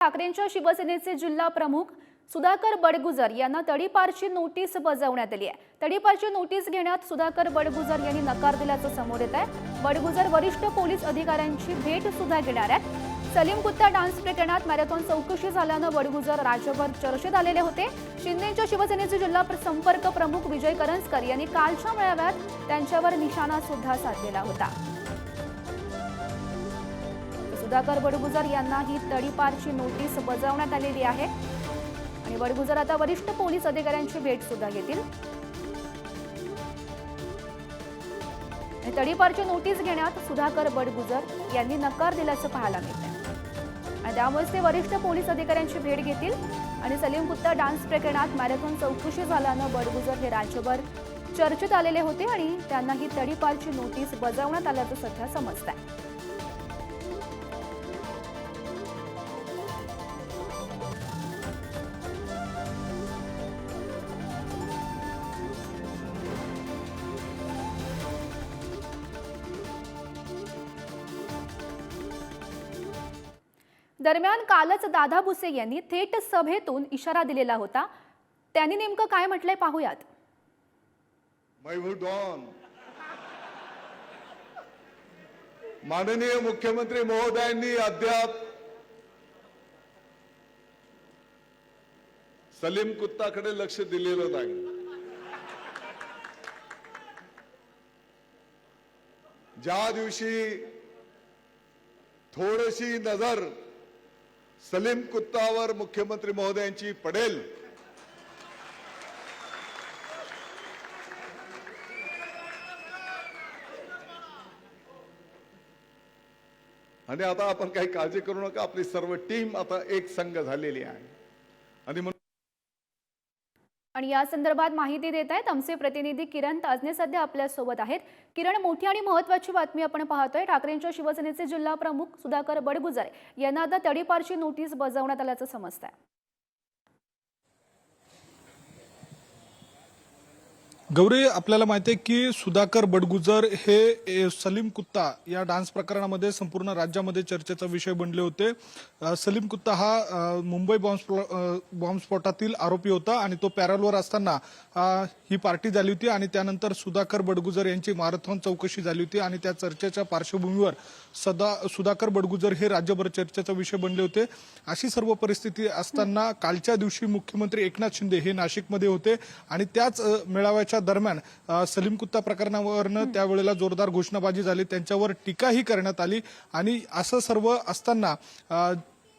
ठाकरेंच्या शिवसेनेचे जिल्हा प्रमुख सुधाकर बडगुजर यांना तडीपारची नोटीस बजावण्यात आली आहे. तडीपारची नोटीस घेण्यात सुधाकर बडगुजर यांनी नकार दिल्याचं समोर येत आहे. बडगुजर वरिष्ठ पोलीस अधिकाऱ्यांची भेट सुद्धा घेणार आहेत. सलीम कुत्ता डान्स प्रकरणात मॅरेथॉन चौकशी झाल्यानं बडगुजर राज्यभर चर्चेत आलेले होते. शिंदेच्या शिवसेनेचे जिल्हा संपर्क प्रमुख विजय करंजकर यांनी कालच्या मेळाव्यात त्यांच्यावर निशाणा सुद्धा साधलेला होता. सुधाकर बडगुजर यांना ही तडीपारची नोटीस बजावण्यात आलेली आहे. आणि बडगुजर आता वरिष्ठ पोलीस अधिकाऱ्यांची भेट सुद्धा घेतील. तडीपारची नोटीस घेण्यात सुधाकर बडगुजर यांनी नकार दिल्याचं पाहायला मिळतंय. आणि त्यामुळेच ते वरिष्ठ पोलीस अधिकाऱ्यांची भेट घेतील. आणि सलीम गुप्ता डान्स प्रकरणात मॅरेथॉन चौकशी झाल्यानं बडगुजर हे राज्यभर चर्चेत आलेले होते आणि त्यांना ही तडीपारची नोटीस बजावण्यात आल्याचं सध्या समजत आहे दरम्यान कालच दादा भुसे यांनी थेट सभेतून इशारा दिलेला होता. त्यांनी नेमकं काय म्हटलंय पाहूयात. माननीय मुख्यमंत्री महोदयांनी अद्याप सलीम कुत्ताकडे लक्ष दिलेलं नाही. ज्या दिवशी थोडीशी नजर सलीम कुत्तावर मुख्यमंत्री महोदयांची पडेल. आणि आता आपण काही काळजी करू नका आपली सर्व टीम आता एक संघ झालेली आहे. आणि म्हणून आणि या संदर्भात माहिती देत आहेत आमचे प्रतिनिधी किरण ताजने सध्या आपल्यासोबत आहेत. किरण मोठी आणि महत्वाची बातमी आपण पाहतोय. ठाकरेंच्या शिवसेनेचे जिल्हा प्रमुख सुधाकर बडगुजर यांना आता तडीपारची नोटीस बजावण्यात आल्याचं समजत आहे गौरी आपल्याला माहिती आहे की सुधाकर बडगुजर हे सलीम कुत्ता या डान्स प्रकरणामध्ये संपूर्ण राज्यामध्ये चर्चेचा विषय बनले होते. सलीम कुत्ता हा मुंबई बॉम्बस्फो- बॉम्बस्फोटातील आरोपी होता आणि तो पॅरलवर असताना ही पार्टी झाली होती आणि त्यानंतर सुधाकर बडगुजर यांची मॅरेथॉन चौकशी झाली होती आणि त्या चर्चेच्या पार्श्वभूमीवर सदा सुधाकर बडगुजर हे राज्यभर चर्चेचा विषय बनले होते. अशी सर्व परिस्थिती असताना कालच्या दिवशी मुख्यमंत्री एकनाथ शिंदे हे नाशिकमध्ये होते आणि त्याच मेळाव्याच्या दरम्यान सलीम कुत्ता प्रकरणावरनं त्यावेळेला जोरदार घोषणाबाजी झाली. त्यांच्यावर टीकाही करण्यात आली. आणि असं सर्व असताना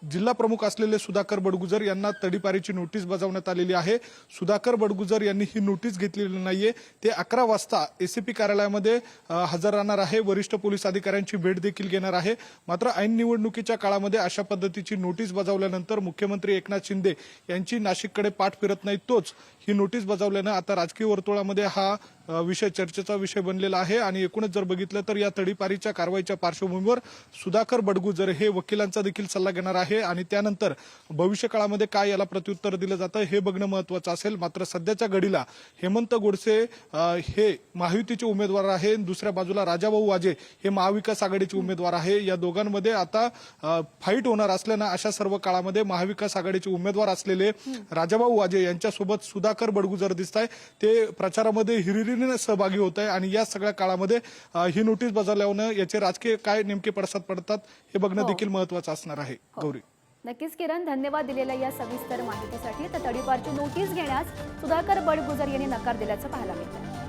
जिल्हा प्रमुख असलेले सुधाकर बडगुजर यांना तडीपारीची नोटीस बजावण्यात आलेली आहे. सुधाकर बडगुजर यांनी ही नोटीस घेतलेली नाहीये. ते अकरा वाजता एसीपी कार्यालयामध्ये हजर राहणार आहे. वरिष्ठ पोलीस अधिकाऱ्यांची भेट देखील घेणार आहे. मात्र ऐन निवडणुकीच्या काळामध्ये अशा पद्धतीची नोटीस बजावल्यानंतर मुख्यमंत्री एकनाथ शिंदे यांची नाशिककडे पाठ फिरत नाही तोच ही नोटीस बजावल्यानं आता राजकीय वर्तुळामध्ये हा विषय चर्चेचा विषय बनलेला आहे आणि एकूणच जर बघितलं तर या तडीपारीच्या कारवाईच्या पार्श्वभूमीवर सुधाकर बडगुजर हे वकिलांचा देखील सल्ला घेणार आहे आणि त्यानंतर भविष्य काळामध्ये काय याला प्रत्युत्तर दिलं जातं हे बघणं महत्वाचं असेल. मात्र सध्याच्या घडीला हेमंत गोडसे हे महायुतीचे उमेदवार आहे. दुसऱ्या बाजूला राजाभाऊ वाजे हे महाविकास आघाडीचे उमेदवार आहे. या दोघांमध्ये आता फाईट होणार असल्यानं अशा सर्व काळामध्ये महाविकास आघाडीचे उमेदवार असलेले राजाभाऊ वाजे यांच्यासोबत सुधाकर बडगुजर दिसत आहे ते प्रचारामध्ये हिरिरीने सहभागी होत आहे आणि या सगळ्या काळामध्ये ही नोटीस बजावल्यानं याचे राजकीय काय नेमके पडसाद पडतात हे बघणं हो. देखील महत्वाचं असणार आहे. गौरी. नक्कीच किरण धन्यवाद दिलेल्या या सविस्तर माहितीसाठी. तर तडीपारची नोटीस घेण्यास सुधाकर बडगुजर यांनी नकार दिल्याचं पाहायला मिळतं